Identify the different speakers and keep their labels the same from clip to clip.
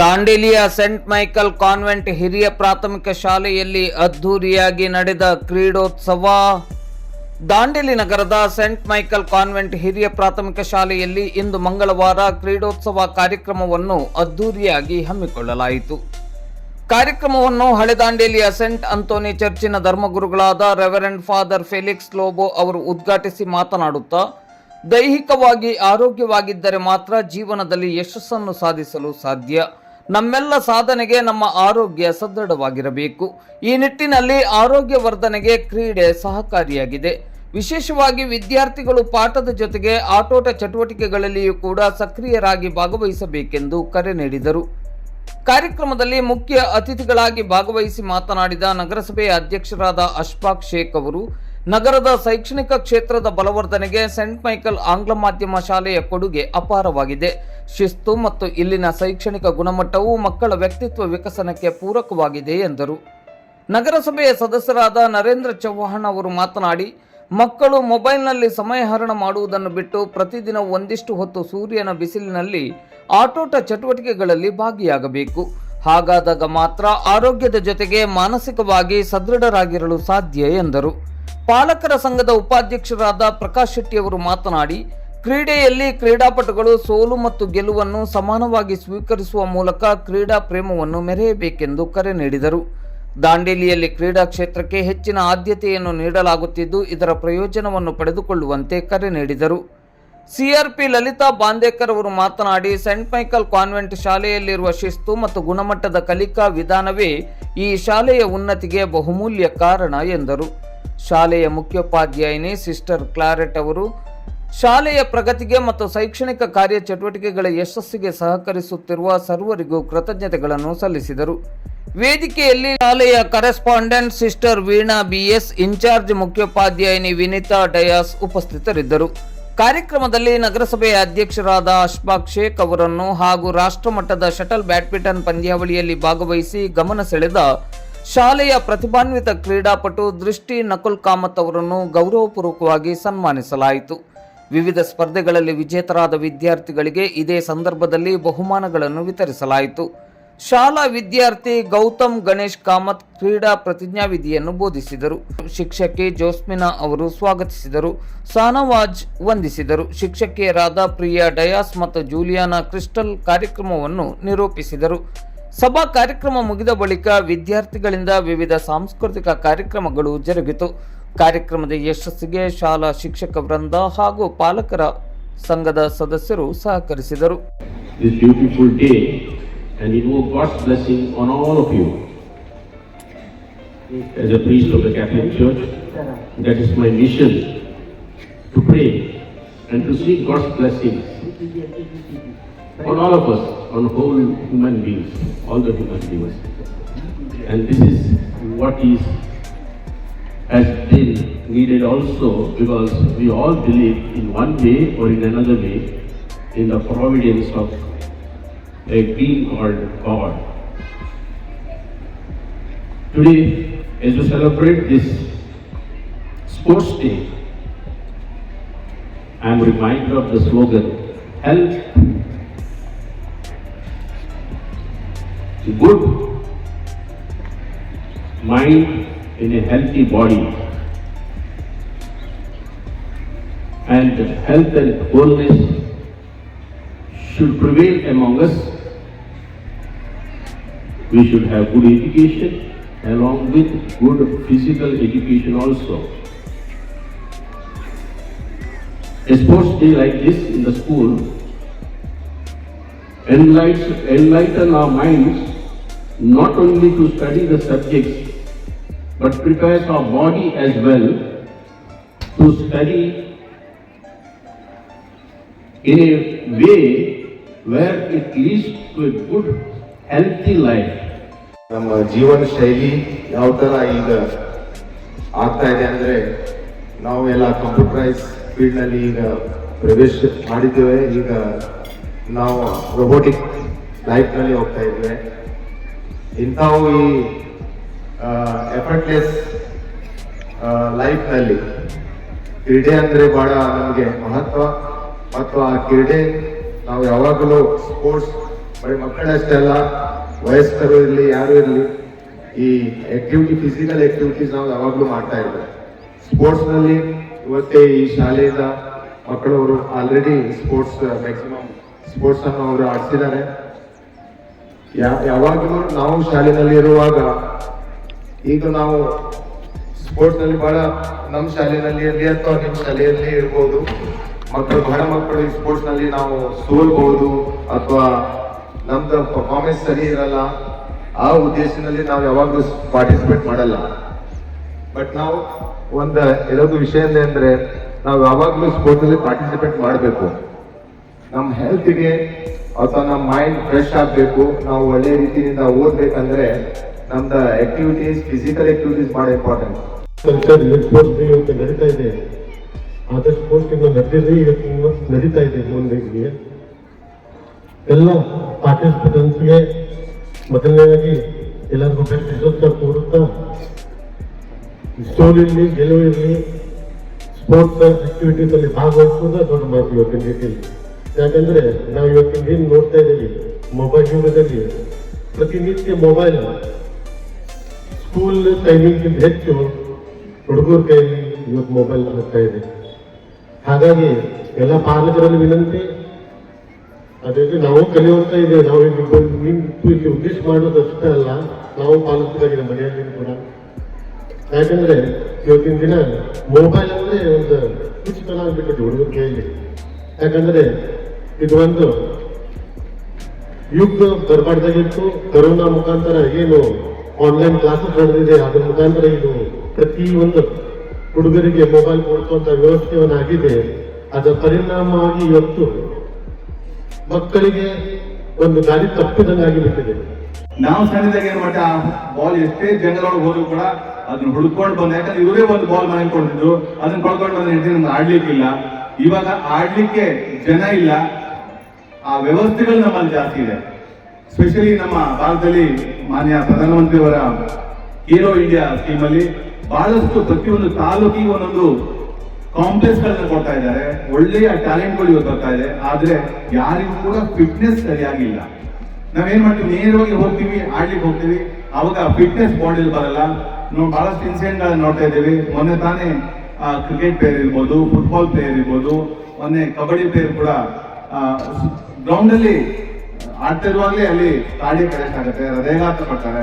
Speaker 1: ದಾಂಡೇಲಿಯ scent Michael convent ಹಿರಿಯ ಪ್ರಾಥಮಿಕ ಶಾಲೆಯಲ್ಲಿ ಅದ್ಧೂರಿಯಾಗಿ ನಡೆದ ಕ್ರೀಡೋತ್ಸವ. ದಾಂಡೇಲಿ ನಗರದ ಸೆಂಟ್ ಮೈಕಲ್ ಕಾನ್ವೆಂಟ್ ಹಿರಿಯ ಪ್ರಾಥಮಿಕ ಶಾಲೆಯಲ್ಲಿ ಇಂದು ಮಂಗಳವಾರ ಕ್ರೀಡೋತ್ಸವ ಕಾರ್ಯಕ್ರಮವನ್ನು ಅದ್ಧೂರಿಯಾಗಿ ಹಮ್ಮಿಕೊಳ್ಳಲಾಯಿತು. ಕಾರ್ಯಕ್ರಮವನ್ನು ಹಳೆ ದಾಂಡೇಲಿಯ ಸೆಂಟ್ ಅಂತೋನಿ ಚರ್ಚಿನ ಧರ್ಮಗುರುಗಳಾದ ರೆವರೆಂಡ್ ಫಾದರ್ ಫೆಲಿಕ್ಸ್ ಲೋಬೋ ಅವರು ಉದ್ಘಾಟಿಸಿ ಮಾತನಾಡುತ್ತಾ, ದೈಹಿಕವಾಗಿ ಆರೋಗ್ಯವಾಗಿದ್ದರೆ ಮಾತ್ರ ಜೀವನದಲ್ಲಿ ಯಶಸ್ಸನ್ನು ಸಾಧಿಸಲು ಸಾಧ್ಯ. ನಮ್ಮೆಲ್ಲ ಸಾಧನೆಗೆ ನಮ್ಮ ಆರೋಗ್ಯ ಸದೃಢವಾಗಿರಬೇಕು. ಈ ನಿಟ್ಟಿನಲ್ಲಿ ಆರೋಗ್ಯ ವರ್ಧನೆಗೆ ಕ್ರೀಡೆ ಸಹಕಾರಿಯಾಗಿದೆ. ವಿಶೇಷವಾಗಿ ವಿದ್ಯಾರ್ಥಿಗಳು ಪಾಠದ ಜೊತೆಗೆ ಆಟೋಟ ಚಟುವಟಿಕೆಗಳಲ್ಲಿಯೂ ಕೂಡ ಸಕ್ರಿಯರಾಗಿ ಭಾಗವಹಿಸಬೇಕೆಂದು ಕರೆ ನೀಡಿದರು. ಕಾರ್ಯಕ್ರಮದಲ್ಲಿ ಮುಖ್ಯ ಅತಿಥಿಗಳಾಗಿ ಭಾಗವಹಿಸಿ ಮಾತನಾಡಿದ ನಗರಸಭೆಯ ಅಧ್ಯಕ್ಷರಾದ ಅಶ್ಫಾಕ್ ಶೇಖ್ ಅವರು ನಗರದ ಶೈಕ್ಷಣಿಕ ಕ್ಷೇತ್ರದ ಬಲವರ್ಧನೆಗೆ ಸೆಂಟ್ ಮೈಕಲ್ ಆಂಗ್ಲ ಮಾಧ್ಯಮ ಶಾಲೆಯ ಕೊಡುಗೆ ಅಪಾರವಾಗಿದೆ. ಶಿಸ್ತು ಮತ್ತು ಇಲ್ಲಿನ ಶೈಕ್ಷಣಿಕ ಗುಣಮಟ್ಟವು ಮಕ್ಕಳ ವ್ಯಕ್ತಿತ್ವ ವಿಕಸನಕ್ಕೆ ಪೂರಕವಾಗಿದೆ ಎಂದರು. ನಗರಸಭೆಯ ಸದಸ್ಯರಾದ ನರೇಂದ್ರ ಚೌಹಾಣ್ ಅವರು ಮಾತನಾಡಿ, ಮಕ್ಕಳು ಮೊಬೈಲ್ನಲ್ಲಿ ಸಮಯ ಹರಣ ಮಾಡುವುದನ್ನು ಬಿಟ್ಟು ಪ್ರತಿದಿನ ಒಂದಿಷ್ಟು ಹೊತ್ತು ಸೂರ್ಯನ ಬಿಸಿಲಿನಲ್ಲಿ ಆಟೋಟ ಚಟುವಟಿಕೆಗಳಲ್ಲಿ ಭಾಗಿಯಾಗಬೇಕು. ಹಾಗಾದಾಗ ಮಾತ್ರ ಆರೋಗ್ಯದ ಜೊತೆಗೆ ಮಾನಸಿಕವಾಗಿ ಸದೃಢರಾಗಿರಲು ಸಾಧ್ಯ ಎಂದರು. ಪಾಲಕರ ಸಂಘದ ಉಪಾಧ್ಯಕ್ಷರಾದ ಪ್ರಕಾಶ್ ಶೆಟ್ಟಿ ಅವರು ಮಾತನಾಡಿ, ಕ್ರೀಡೆಯಲ್ಲಿ ಕ್ರೀಡಾಪಟುಗಳು ಸೋಲು ಮತ್ತು ಗೆಲುವನ್ನು ಸಮಾನವಾಗಿ ಸ್ವೀಕರಿಸುವ ಮೂಲಕ ಕ್ರೀಡಾ ಪ್ರೇಮವನ್ನು ಮೆರೆಯಬೇಕೆಂದು ಕರೆ ನೀಡಿದರು. ದಾಂಡೇಲಿಯಲ್ಲಿ ಕ್ರೀಡಾ ಕ್ಷೇತ್ರಕ್ಕೆ ಹೆಚ್ಚಿನ ಆದ್ಯತೆಯನ್ನು ನೀಡಲಾಗುತ್ತಿದ್ದು, ಇದರ ಪ್ರಯೋಜನವನ್ನು ಪಡೆದುಕೊಳ್ಳುವಂತೆ ಕರೆ ನೀಡಿದರು. ಸಿಆರ್ಪಿ ಲಲಿತಾ ಬಾಂದೇಕರ್ ಅವರು ಮಾತನಾಡಿ, ಸೆಂಟ್ ಮೈಕಲ್ ಕಾನ್ವೆಂಟ್ ಶಾಲೆಯಲ್ಲಿರುವ ಶಿಸ್ತು ಮತ್ತು ಗುಣಮಟ್ಟದ ಕಲಿಕಾ ವಿಧಾನವೇ ಈ ಶಾಲೆಯ ಉನ್ನತಿಗೆ ಬಹುಮೂಲ್ಯ ಕಾರಣ ಎಂದರು. ಶಾಲೆಯ ಮುಖ್ಯೋಪಾಧ್ಯಾಯಿನಿ ಸಿಸ್ಟರ್ ಕ್ಲಾರೆಟ್ ಅವರು, ಶಾಲೆಯ ಪ್ರಗತಿಗೆ ಮತ್ತು ಶೈಕ್ಷಣಿಕ ಕಾರ್ಯ ಚಟುವಟಿಕೆಗಳ ಯಶಸ್ಸಿಗೆ ಸಹಕರಿಸುತ್ತಿರುವ ಸರ್ವರಿಗೂ ಕೃತಜ್ಞತೆಗಳನ್ನು ಸಲ್ಲಿಸಿದರು. ವೇದಿಕೆಯಲ್ಲಿ ಶಾಲೆಯ correspondent sister Veena BS, in charge ಮುಖ್ಯೋಪಾಧ್ಯಾಯಿನಿ Vinita Dias ಉಪಸ್ಥಿತರಿದ್ದರು. ಕಾರ್ಯಕ್ರಮದಲ್ಲಿ ನಗರಸಭೆಯ ಅಧ್ಯಕ್ಷರಾದ ಅಶ್ಫಾಕ್ ಶೇಖ್ ಅವರನ್ನು ಹಾಗೂ ರಾಷ್ಟ್ರಮಟ್ಟದ ಶಟಲ್ ಬ್ಯಾಡ್ಮಿಂಟನ್ ಪಂದ್ಯಾವಳಿಯಲ್ಲಿ ಭಾಗವಹಿಸಿ ಗಮನ ಸೆಳೆದ ಶಾಲೆಯ ಪ್ರತಿಭಾನ್ವಿತ ಕ್ರೀಡಾಪಟು ದೃಷ್ಟಿ ನಕುಲ್ ಕಾಮತ್ ಅವರನ್ನು ಗೌರವಪೂರ್ವಕವಾಗಿ ಸನ್ಮಾನಿಸಲಾಯಿತು. ವಿವಿಧ ಸ್ಪರ್ಧೆಗಳಲ್ಲಿ ವಿಜೇತರಾದ ವಿದ್ಯಾರ್ಥಿಗಳಿಗೆ ಇದೇ ಸಂದರ್ಭದಲ್ಲಿ ಬಹುಮಾನಗಳನ್ನು ವಿತರಿಸಲಾಯಿತು. ಶಾಲಾ ವಿದ್ಯಾರ್ಥಿ ಗೌತಮ್ ಗಣೇಶ್ ಕಾಮತ್ ಕ್ರೀಡಾ ಪ್ರತಿಜ್ಞಾವಿಧಿಯನ್ನು ಬೋಧಿಸಿದರು. ಶಿಕ್ಷಕಿ ಜೋಸ್ಮಿನಾ ಅವರು ಸ್ವಾಗತಿಸಿದರು. ಸಾನವಾಜ್ ವಂದಿಸಿದರು. ಶಿಕ್ಷಕಿಯರಾದ ಪ್ರಿಯಾ ಡಯಾಸ್ ಮತ್ತು ಜೂಲಿಯಾನಾ ಕ್ರಿಸ್ಟಲ್ ಕಾರ್ಯಕ್ರಮವನ್ನು ನಿರೂಪಿಸಿದರು. ಸಭಾ ಕಾರ್ಯಕ್ರಮ ಮುಗಿದ ಬಳಿಕ ವಿದ್ಯಾರ್ಥಿಗಳಿಂದ ವಿವಿಧ ಸಾಂಸ್ಕೃತಿಕ ಕಾರ್ಯಕ್ರಮಗಳು ಜರುಗಿತು ಕಾರ್ಯಕ್ರಮದ ಯಶಸ್ಸಿಗೆ ಶಾಲಾ ಶಿಕ್ಷಕ ವೃಂದ ಹಾಗೂ ಪಾಲಕರ ಸಂಘದ ಸದಸ್ಯರು ಸಹಕರಿಸಿದರು
Speaker 2: to pray and to seek God's blessings on all of us, on whole human beings, all the human beings. And this is what is has been needed also because we all believe in one way or in another way in the providence of a being called God. Today, as we celebrate this sports day, I am reminded of the slogan, health, good mind in a healthy body. And health and wholeness should prevail among us. We should have good education along with good physical education also. A sports day like this in the school enlightens, enlighten our minds not only to study the subjects but prepares our body as well to study in a way where it leads to a good, healthy life.
Speaker 3: ನಮ್ಮ ಜೀವನ ಶೈಲಿ ಯಾವ ಥರ ಈಗ ಆಗ್ತಾ ಇದೆ ಅಂದರೆ ನಾವು ಎಲ್ಲ ಕಂಪ್ಯೂಟರೈಸ್ ಫೀಲ್ಡ್ನಲ್ಲಿ ಈಗ ಪ್ರವೇಶ ಮಾಡಿದ್ದೇವೆ ಈಗ ನಾವು ರೊಬೋಟಿಕ್ ಲೈಫ್ನಲ್ಲಿ ಹೋಗ್ತಾ ಇದ್ದೇವೆ ಇಂಥವು ಈ ಎಫರ್ಟ್ಲೆಸ್ ಲೈಫ್ನಲ್ಲಿ ಕ್ರೀಡೆ ಅಂದರೆ ಭಾಳ ನಮಗೆ ಮಹತ್ವ. ಮತ್ತು ಆ ಕ್ರೀಡೆ ನಾವು ಯಾವಾಗಲೂ ಸ್ಪೋರ್ಟ್ಸ್ ಬರೀ ಮಕ್ಕಳಷ್ಟೇ ಅಲ್ಲ ವಯಸ್ಕರು ಇರಲಿ, ಯಾರು ಇರಲಿ, ಈ ಆಕ್ಟಿವಿಟಿ ಫಿಸಿಕಲ್ ಆಕ್ಟಿವಿಟೀಸ್ ನಾವು ಯಾವಾಗಲೂ ಮಾಡ್ತಾ ಇದ್ದೇವೆ ಸ್ಪೋರ್ಟ್ಸ್ನಲ್ಲಿ ಇವತ್ತೇ ಈ ಶಾಲೆಯಿಂದ ಮಕ್ಕಳವರು ಆಲ್ರೆಡಿ ಸ್ಪೋರ್ಟ್ಸ್ ಮ್ಯಾಕ್ಸಿಮಮ್ ಸ್ಪೋರ್ಟ್ಸನ್ನು ಅವರು ಆಡಿಸಿದ್ದಾರೆ. ಯಾವಾಗಲೂ ನಾವು ಶಾಲೆಯಲ್ಲಿ ಇರುವಾಗ ಈಗ ನಾವು ಸ್ಪೋರ್ಟ್ಸ್ನಲ್ಲಿ ಬಹಳ ನಮ್ಮ ಶಾಲೆಯಲ್ಲಿ ಇರಲಿ ಅಥವಾ ನಿಮ್ಮ ಶಾಲೆಯಲ್ಲಿ ಇರ್ಬೋದು. ಮಕ್ಕಳು ಬಹಳ ಮಕ್ಕಳು ಈ ಸ್ಪೋರ್ಟ್ಸ್ನಲ್ಲಿ ನಾವು ಸೋಲ್ಬಹುದು ಅಥವಾ ನಮ್ದು ಪರ್ಫಾರ್ಮೆನ್ಸ್ ಸರಿ ಇರಲ್ಲ. ಆ ಉದ್ದೇಶದಲ್ಲಿ ನಾವು ಯಾವಾಗಲೂ ಪಾರ್ಟಿಸಿಪೇಟ್ ಮಾಡಲ್ಲ. ಬಟ್ ನಾವು ಒಂದು ಇರೋದು ವಿಷಯ ಅಂದರೆ ನಾವು ಯಾವಾಗಲೂ ಸ್ಪೋರ್ಟ್ಸ್ ಅಲ್ಲಿ ಪಾರ್ಟಿಸಿಪೇಟ್ ಮಾಡಬೇಕು. ನಮ್ಮ ಹೆಲ್ತ್ಗೆ ಅಥವಾ ನಮ್ಮ ಮೈಂಡ್ ಫ್ರೆಶ್ ಆಗಬೇಕು. ನಾವು ಒಳ್ಳೆ ರೀತಿಯಿಂದ ಓದಬೇಕಂದ್ರೆ ನಮ್ದು ಆಕ್ಟಿವಿಟೀಸ್ ಫಿಸಿಕಲ್ ಆಕ್ಟಿವಿಟೀಸ್ ಬಹಳ ಇಂಪಾರ್ಟೆಂಟ್
Speaker 4: ಕಲ್ಚರ್ ಡೇ ಇವತ್ತು ನಡೀತಾ ಇದೆ. ಆದಷ್ಟು ಇನ್ನು ನಡೆದಿದೆ ಇವತ್ತು ನಡೀತಾ ಇದೆ ಮುಂದೆಗೆ ಎಲ್ಲ ಪಾರ್ಟಿಸಿಪೆಂಟ್ಸ್ಗೆ ಮೊದಲನೇದಾಗಿ ಎಲ್ಲರಿಗೂ ಬೆಸ್ಟ್ ಕೋರುತ್ತಾ ಸೋಲಿರಲಿ ಗೆಲುವು ಇರಲಿ ಸ್ಪೋರ್ಟ್ಸ್ ಆಕ್ಟಿವಿಟೀಸ್ ಅಲ್ಲಿ ಭಾಗವಹಿಸುವುದು ದೊಡ್ಡ ಮಾತು ಇವತ್ತಿನ ರೀತಿಯಲ್ಲಿ. ಯಾಕಂದ್ರೆ ನಾವು ಇವತ್ತಿನ ದಿನ ನೋಡ್ತಾ ಇದ್ದೀವಿ ಮೊಬೈಲ್ ಯುಗದಲ್ಲಿ ಪ್ರತಿನಿತ್ಯ ಮೊಬೈಲ್ ಸ್ಕೂಲ್ ಟೈಮಿಂಗ್ಗಿಂತ ಹೆಚ್ಚು ಹುಡುಗರ ಕೈಯಲ್ಲಿ ಇವತ್ತು ಮೊಬೈಲ್ ಆಗ್ತಾ ಇದೆ. ಹಾಗಾಗಿ ಎಲ್ಲ ಪಾಲಕರಲ್ಲಿ ವಿನಂತಿ ಅದೇ ನಾವು ಕಲಿಯುವಂತ ಇದೆ. ನಾವು ಇಲ್ಲಿ ಉದ್ದೇಶ ಮಾಡೋದು ಅಷ್ಟೇ ಅಲ್ಲ, ನಾವು ಪಾಲಿಸಬೇಕಾಗಿದೆ ಮನೆಯಲ್ಲಿ ಕೂಡ. ಯಾಕಂದ್ರೆ ಇವತ್ತಿನ ದಿನ ಮೊಬೈಲ್ ಅಂದ್ರೆ ಒಂದು ಹುಡುಗರ ಕೈಯಲ್ಲಿ. ಯಾಕಂದ್ರೆ ಇದು ಒಂದು ಯುಗ ಬರಬಾರ್ದಾಗಿತ್ತು ಕರೋನಾ ಮುಖಾಂತರ ಏನು ಆನ್ಲೈನ್ ಕ್ಲಾಸಸ್ ನಡೆದಿದೆ. ಅದ್ರ ಮುಖಾಂತರ ಇದು ಪ್ರತಿ ಒಂದು ಹುಡುಗರಿಗೆ ಮೊಬೈಲ್ ಕೊಡ್ಕೊಂತ ವ್ಯವಸ್ಥೆಯನ್ನು ಆಗಿದೆ ಅದರ ಪರಿಣಾಮವಾಗಿ ಇವತ್ತು ಮಕ್ಕಳಿಗೆ ಒಂದು ದಾರಿ ತಪ್ಪಿದಂಗಾಗಿ ಬಿಟ್ಟಿದೆ.
Speaker 5: ನಾವು ಸಣ್ಣದಾಗ ಏನ್ ಮಾಡ್ತಾ ಬಾಲ್ ಎಷ್ಟೇ ಜನರೊಳಗೆ ಹೋದ್ರು ಕೂಡ ಅದನ್ನ ಹುಡ್ಕೊಂಡು ಬಂದ, ಯಾಕಂದ್ರೆ ಇವರೇ ಒಂದು ಬಾಲ್ ಮನೆ ಕೊಡ್ತಿದ್ರು. ಅದನ್ನ ಕಳ್ಕೊಂಡು ಬಂದ್ರೆ ಹೆಂಡತಿ ನಮ್ಗೆ ಆಡ್ಲಿಕ್ಕಿಲ್ಲ. ಇವಾಗ ಆಡ್ಲಿಕ್ಕೆ ಜನ ಇಲ್ಲ. ಆ ವ್ಯವಸ್ಥೆಗಳು ನಮ್ಮಲ್ಲಿ ಜಾಸ್ತಿ ಇದೆ. ಸ್ಪೆಷಲಿ ನಮ್ಮ ಭಾರತದಲ್ಲಿ ಮಾನ್ಯ ಪ್ರಧಾನಮಂತ್ರಿಯವರ ಹೀರೋ ಇಂಡಿಯಾ ಸ್ಕೀಮ್ ಅಲ್ಲಿ ಬಹಳಷ್ಟು ಪ್ರತಿಯೊಂದು ತಾಲೂಕಿಗೆ ಒಂದೊಂದು ಕಾಂಪ್ಲೆಕ್ಸ್ಗಳನ್ನು ಕೊಡ್ತಾ ಇದ್ದಾರೆ. ಒಳ್ಳೆಯ ಟ್ಯಾಲೆಂಟ್ಗಳು ಇವತ್ತು ಬರ್ತಾ ಇದೆ. ಆದ್ರೆ ಯಾರಿಗೂ ಕೂಡ ಫಿಟ್ನೆಸ್ ಸರಿಯಾಗಿಲ್ಲ. ನಾವೇನ್ ಮಾಡ್ತೀವಿ? ನೇರವಾಗಿ ಹೋಗ್ತೀವಿ, ಆಡ್ಲಿಕ್ಕೆ ಹೋಗ್ತೀವಿ. ಅವಾಗ ಫಿಟ್ನೆಸ್ ಬಾಡಿಲಿ ಬರಲ್ಲ. ನಾವು ಬಹಳಷ್ಟು ಇನ್ಸಿಡೆಂಟ್ ಗಳನ್ನ ನೋಡ್ತಾ ಇದ್ದೀವಿ. ಮೊನ್ನೆ ತಾನೇ ಕ್ರಿಕೆಟ್ ಪ್ಲೇಯರ್ ಇರ್ಬೋದು ಫುಟ್ಬಾಲ್ ಪ್ಲೇಯರ್ ಇರ್ಬೋದು, ಮೊನ್ನೆ ಕಬಡ್ಡಿ ಪ್ಲೇಯರ್ ಕೂಡ ಗ್ರೌಂಡ್ ಅಲ್ಲಿ ಆಡ್ತಿರುವಾಗಲೇ ಅಲ್ಲಿ ಕಾರ್ಡಿಯ ಅರೆಸ್ಟ್ ಆಗುತ್ತೆ, ಹೃದಯಾಘಾತ ಪಡ್ತಾರೆ.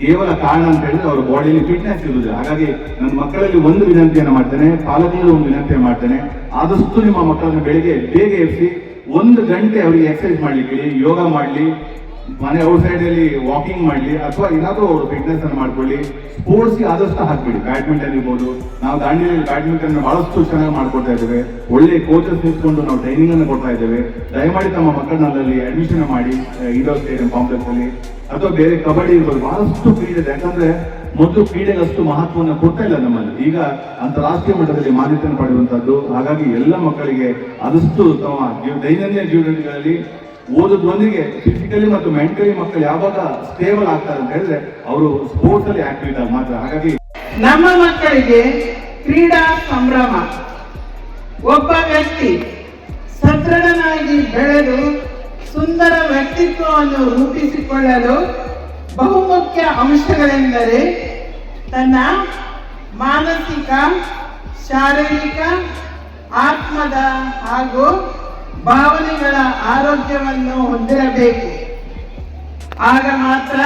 Speaker 5: ಕೇವಲ ಕಾರಣ ಅಂತ ಹೇಳಿದ್ರೆ ಅವ್ರ ಬಾಡಿಲಿ ಫಿಟ್ನೆಸ್ ಇರುವುದಿಲ್ಲ ಹಾಗಾಗಿ ನನ್ನ ಮಕ್ಕಳಲ್ಲಿ ಒಂದು ವಿನಂತಿಯನ್ನು ಮಾಡ್ತೇನೆ ಪಾಲಕರಲ್ಲಿ ಒಂದು ವಿನಂತಿ ಮಾಡ್ತೇನೆ. ಆದಷ್ಟು ನಿಮ್ಮ ಮಕ್ಕಳನ್ನು ಬೆಳಿಗ್ಗೆ ಬೇಗ ಎಬ್ಬಿಸಿ, ಒಂದು ಗಂಟೆ ಅವರಿಗೆ ಎಕ್ಸರ್ಸೈಸ್ ಮಾಡ್ಲಿಕ್ಕೆ ಯೋಗ ಮಾಡಲಿ ಮನೆ ಔಟ್ ಸೈಡ್ ಅಲ್ಲಿ ವಾಕಿಂಗ್ ಮಾಡಲಿ ಅಥವಾ ಏನಾದರೂ ಅವರು ಫಿಟ್ನೆಸ್ ಅನ್ನು ಮಾಡ್ಕೊಳ್ಳಿ. ಸ್ಪೋರ್ಟ್ಸ್ ಆದಷ್ಟು ಹಾಕ್ಬಿಡಿ. ಬ್ಯಾಡ್ಮಿಂಟನ್ ಇರ್ಬೋದು. ನಾವು ದಾಂಡಿಯಲ್ಲಿ ಬ್ಯಾಡ್ಮಿಂಟನ್ ಬಹಳಷ್ಟು ಚೆನ್ನಾಗಿ ಮಾಡ್ಕೊಡ್ತಾ ಇದ್ದೇವೆ. ಒಳ್ಳೆ ಕೋಚಸ್ ನಿಂತ್ಕೊಂಡು ನಾವು ಟ್ರೈನಿಂಗ್ ಅನ್ನು ಕೊಡ್ತಾ ಇದ್ದೇವೆ. ದಯಮಾಡಿ ತಮ್ಮ ಮಕ್ಕಳನ್ನ ಅಲ್ಲಿ ಅಡ್ಮಿಷನ್ ಮಾಡಿ ಇಂಡೋರ್ ಸ್ಟೇಡಿಯಂ ಕಾಂಪ್ಲೆಕ್ಸ್ ಅಲ್ಲಿ. ಅಥವಾ ಬೇರೆ ಕಬಡ್ಡಿ ಇರ್ಬೋದು. ಬಹಳಷ್ಟು ಕ್ರೀಡೆ ಇದೆ. ಯಾಕಂದ್ರೆ ಮೊದಲು ಕ್ರೀಡೆಗೆ ಅಷ್ಟು ಮಹತ್ವವನ್ನು ಕೊಡ್ತಾ ಇಲ್ಲ ನಮ್ಮಲ್ಲಿ. ಈಗ ಅಂತಾರಾಷ್ಟ್ರೀಯ ಮಟ್ಟದಲ್ಲಿ ಮಾನ್ಯತೆಯನ್ನು ಪಡೆಯುವಂತದ್ದು ಹಾಗಾಗಿ ಎಲ್ಲ ಮಕ್ಕಳಿಗೆ ಆದಷ್ಟು ತಮ್ಮ ದೈನಂದಿನ ಜೀವನಗಳಲ್ಲಿ ಓದೋದ್ರೊಂದಿಗೆ ಫಿಸಿಕಲಿ ಮತ್ತು ಮೆಂಟಲಿ ಮಕ್ಕಳು ಯಾವಾಗ ಸ್ಟೇಬಲ್ ಆಗ್ತಾರೆ ಅಂತ ಹೇಳಿದ್ರೆ ಅವರು ಸ್ಪೋರ್ಟ್ಸ್ ಅಲ್ಲಿ ಆಕ್ಟಿವ್ ಇದ್ದಾಗ ಮಾತ್ರ. ಹಾಗಾಗಿ
Speaker 6: ನಮ್ಮ ಮಕ್ಕಳಿಗೆ ಕ್ರೀಡಾ ಸಂಭ್ರಮ. ಒಬ್ಬ ವ್ಯಕ್ತಿ ಸದೃಢನಾಗಿ ಬೆಳೆದು ಸುಂದರ ವ್ಯಕ್ತಿತ್ವವನ್ನು ರೂಪಿಸಿಕೊಳ್ಳಲು ಬಹುಮುಖ್ಯ ಅಂಶಗಳೆಂದರೆ ತನ್ನ ಮಾನಸಿಕ, ಶಾರೀರಿಕ, ಆತ್ಮದ ಹಾಗೂ ಭಾವನೆಗಳ ಆರೋಗ್ಯವನ್ನು ಹೊಂದಿರಬೇಕು. ಆಗ ಮಾತ್ರ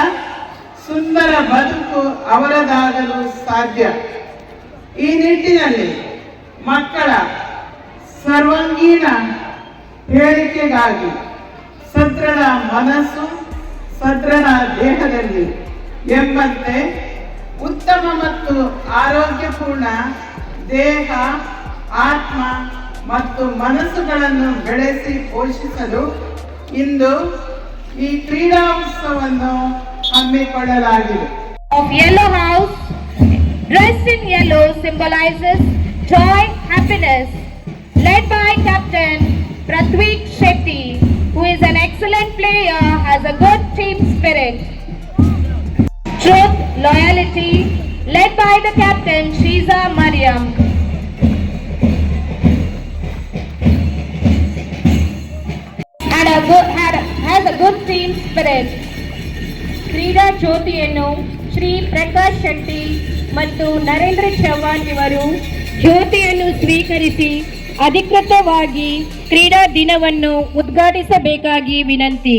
Speaker 6: ಸುಂದರ ಬದುಕು ಅವರದಾಗಲು ಸಾಧ್ಯ. ಈ ನಿಟ್ಟಿನಲ್ಲಿ ಮಕ್ಕಳ ಸರ್ವಾಂಗೀಣ ಹೇಳಿಕೆಗಾಗಿ ಸದೃಢ ಮನಸ್ಸು, ಸದೃಢ ದೇಹದಲ್ಲಿ ಎಂಬಂತೆ ಉತ್ತಮ ಮತ್ತು ಆರೋಗ್ಯಪೂರ್ಣ ದೇಹ, ಆತ್ಮ ಮತ್ತು ಮನಸ್ಸುಗಳನ್ನು ಬೆಳೆಸಿ ಪೋಷಿಸಲು ಇಂದು ಈ ಕ್ರೀಡಾ ಉತ್ಸವವನ್ನು ಹಮ್ಮಿಕೊಳ್ಳಲಾಗಿದೆ
Speaker 7: of Yellow House, dressed in yellow, symbolizes joy, happiness, led by Captain Prathvik Shetty, who is an excellent player, has a good team spirit. Truth, loyalty, led by the captain Shiza Mariam. A good, had a, good team spirit. ಕ್ರೀಡಾ ಜ್ಯೋತಿಯನ್ನು ಶ್ರೀ ಪ್ರಕಾಶ್ ಶೆಟ್ಟಿ ಮತ್ತು ನರೇಂದ್ರ ಚೌಹಾಣ್ ಇವರು ಜ್ಯೋತಿಯನ್ನು ಸ್ವೀಕರಿಸಿ ಅಧಿಕೃತವಾಗಿ ಕ್ರೀಡಾ ದಿನವನ್ನು ಉದ್ಘಾಟಿಸಬೇಕಾಗಿ ವಿನಂತಿ